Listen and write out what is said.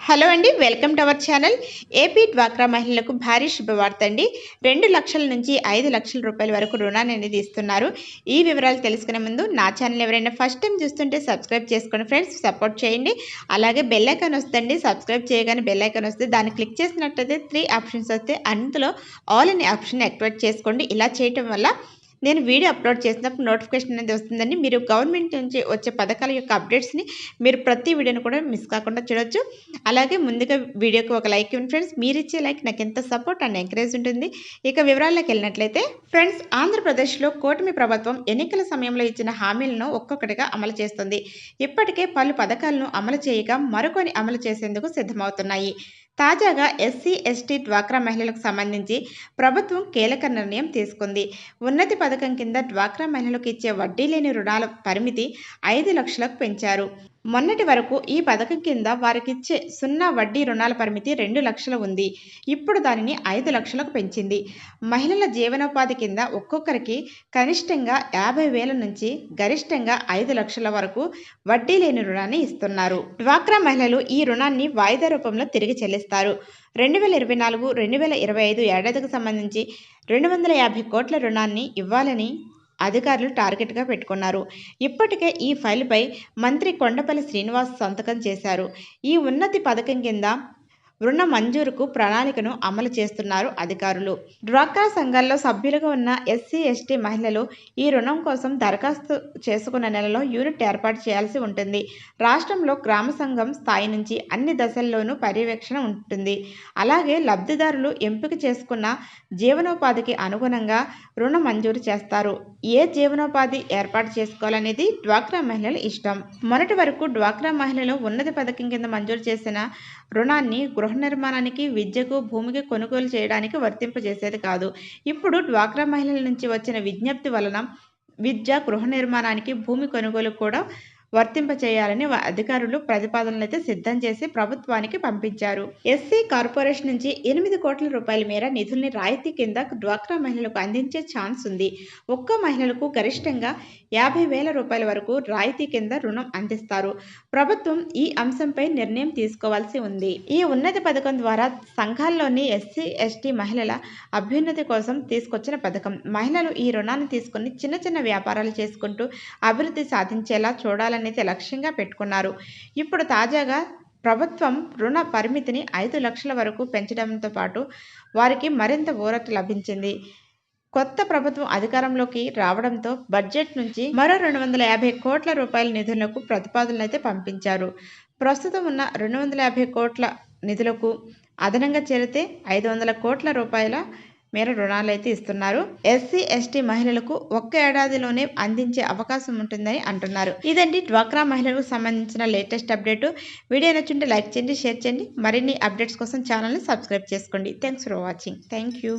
Hello అండి welcome to our channel. AP డ్వాక్రా మహిళలకు భారీ శుభవార్త అండి. రెండు లక్షల నుంచి ఐదు లక్షల రూపాయల వరకు రుణాన్ని అనేది ఇస్తున్నారు ఈ వివరాలు తెలుసుకునే ముందు నా ఛానల్ ఎవరైనా ఫస్ట్ టైం చూస్తుంటే సబ్స్క్రైబ్ చేసుకోండి ఫ్రెండ్స్ సపోర్ట్ చేయండి. అలాగే బెల్ ఐకాన్ వస్తుంది సబ్స్క్రైబ్ చేయగానే బెల్ ఐకాన్ వస్తే దాన్ని క్లిక్ చేసినట్టయితే త్రీ ఆప్షన్స్ వస్తే అందులో ఆల్ అనే ఆప్షన్ యాక్టివేట్ చేసుకోండి. ఇలా చేయటం వల్ల నేను వీడియో అప్లోడ్ చేసినప్పుడు నోటిఫికేషన్ అనేది వస్తుందని మీరు గవర్నమెంట్ నుంచి వచ్చే పథకాల యొక్క అప్డేట్స్ని మీరు ప్రతి వీడియోని కూడా మిస్ కాకుండా చూడొచ్చు. అలాగే ముందుగా వీడియోకి ఒక లైక్ ఇవ్వండి ఫ్రెండ్స్. మీరు ఇచ్చే లైక్ నాకు ఎంత సపోర్ట్ అండ్ ఎంకరేజ్ ఉంటుంది. ఇక వివరాల్లోకి వెళ్ళినట్లయితే ఫ్రెండ్స్ ఆంధ్రప్రదేశ్లో కూటమి ప్రభుత్వం ఎన్నికల సమయంలో ఇచ్చిన హామీలను ఒక్కొక్కటిగా అమలు చేస్తుంది. ఇప్పటికే పలు పథకాలను అమలు చేయగా మరికొన్ని అమలు చేసేందుకు సిద్ధమవుతున్నాయి. తాజాగా ఎస్సీ ఎస్టీ డ్వాక్రా మహిళలకు సంబంధించి ప్రభుత్వం కీలక నిర్ణయం తీసుకుంది. ఉన్నతి పథకం కింద డ్వాక్రా మహిళలకు ఇచ్చే వడ్డీ లేని రుణాల పరిమితి ఐదు లక్షలకు పెంచారు. మొన్నటి వరకు ఈ పథకం కింద వారికిచ్చే సున్నా వడ్డీ రుణాల పరిమితి రెండు లక్షలు ఉంది. ఇప్పుడు దానిని ఐదు లక్షలకు పెంచింది. మహిళల జీవనోపాధి కింద ఒక్కొక్కరికి కనిష్టంగా యాభై వేల నుంచి గరిష్టంగా ఐదు లక్షల వరకు వడ్డీ లేని రుణాన్ని ఇస్తున్నారు. డ్వాక్రా మహిళలు ఈ రుణాన్ని వాయిదా రూపంలో తిరిగి చెల్లిస్తారు. రెండు వేల ఇరవై నాలుగు రెండు వేల ఇరవై ఐదు ఏడాదికి సంబంధించి రెండు వందల యాభై కోట్ల రుణాన్ని ఇవ్వాలని అధికారులు టార్గెట్గా పెట్టుకున్నారు. ఇప్పటికే ఈ ఫైల్పై మంత్రి కొండపల్లి శ్రీనివాస్ సంతకం చేశారు. ఈ ఉన్నతి పథకం కింద రుణ మంజూరుకు ప్రణాళికను అమలు చేస్తున్నారు అధికారులు. డ్వాక్రా సంఘాల్లో సభ్యులుగా ఉన్న ఎస్సీ ఎస్టీ మహిళలు ఈ రుణం కోసం దరఖాస్తు చేసుకున్న నెలలో యూనిట్ ఏర్పాటు చేయాల్సి ఉంటుంది. రాష్ట్రంలో గ్రామ సంఘం స్థాయి నుంచి అన్ని దశల్లోనూ పర్యవేక్షణ ఉంటుంది. అలాగే లబ్ధిదారులు ఎంపిక చేసుకున్న జీవనోపాధికి అనుగుణంగా రుణ మంజూరు చేస్తారు. ఏ జీవనోపాధి ఏర్పాటు చేసుకోవాలనేది డ్వాక్రా మహిళల ఇష్టం. మొన్నటి వరకు డ్వాక్రా మహిళలు ఉన్నత పథకం కింద మంజూరు చేసిన రుణాన్ని గృహ గృహ నిర్మాణానికి విద్యకు భూమికి కొనుగోలు చేయడానికి వర్తింపజేసేది కాదు. ఇప్పుడు డ్వాక్రా మహిళల నుంచి వచ్చిన విజ్ఞప్తి వలన విద్య గృహ నిర్మాణానికి భూమి కొనుగోలు కూడా వర్తింపచేయాలని అధికారులు ప్రతిపాదనలు అయితే సిద్ధం చేసి ప్రభుత్వానికి పంపించారు. ఎస్సీ కార్పొరేషన్ నుంచి ఎనిమిది కోట్ల రూపాయల మేర నిధుల్ని రాయితీ కింద డ్వాక్రా మహిళలకు అందించే ఛాన్స్ ఉంది. ఒక్క మహిళలకు గరిష్టంగా యాభై వేల రూపాయల వరకు రాయితీ కింద రుణం అందిస్తారు. ప్రభుత్వం ఈ అంశంపై నిర్ణయం తీసుకోవాల్సి ఉంది. ఈ ఉన్నతి పథకం ద్వారా సంఘాల్లోని ఎస్సీ ఎస్టీ మహిళల అభ్యున్నతి కోసం తీసుకొచ్చిన పథకం. మహిళలు ఈ రుణాన్ని తీసుకుని చిన్న చిన్న వ్యాపారాలు చేసుకుంటూ అభివృద్ధి సాధించేలా చూడాలని చూడాలనేది లక్ష్యంగా పెట్టుకున్నారు. ఇప్పుడు తాజాగా ప్రభుత్వం రుణ పరిమితిని ఐదు లక్షల వరకు పెంచడంతో పాటు వారికి మరింత ఊరట లభించింది. కొత్త ప్రభుత్వం అధికారంలోకి రావడంతో బడ్జెట్ నుంచి మరో రెండు వందల యాభై కోట్ల రూపాయల నిధులకు ప్రతిపాదనలైతే పంపించారు. ప్రస్తుతం ఉన్న రెండు వందల యాభై కోట్ల నిధులకు అదనంగా చేరితే ఐదు వందల కోట్ల రూపాయల మేర రుణాలు అయితే ఇస్తున్నారు. ఎస్సీ ఎస్టీ మహిళలకు ఒక్క ఏడాదిలోనే అందించే అవకాశం ఉంటుందని అంటున్నారు. ఇదండి డ్వాక్రా మహిళలకు సంబంధించిన లేటెస్ట్ అప్డేట్. వీడియో నచ్చుంటే లైక్ చేయండి షేర్ చేయండి. మరిన్ని అప్డేట్స్ కోసం ఛానల్ని సబ్స్క్రైబ్ చేసుకోండి. Thanks for watching. Thank you.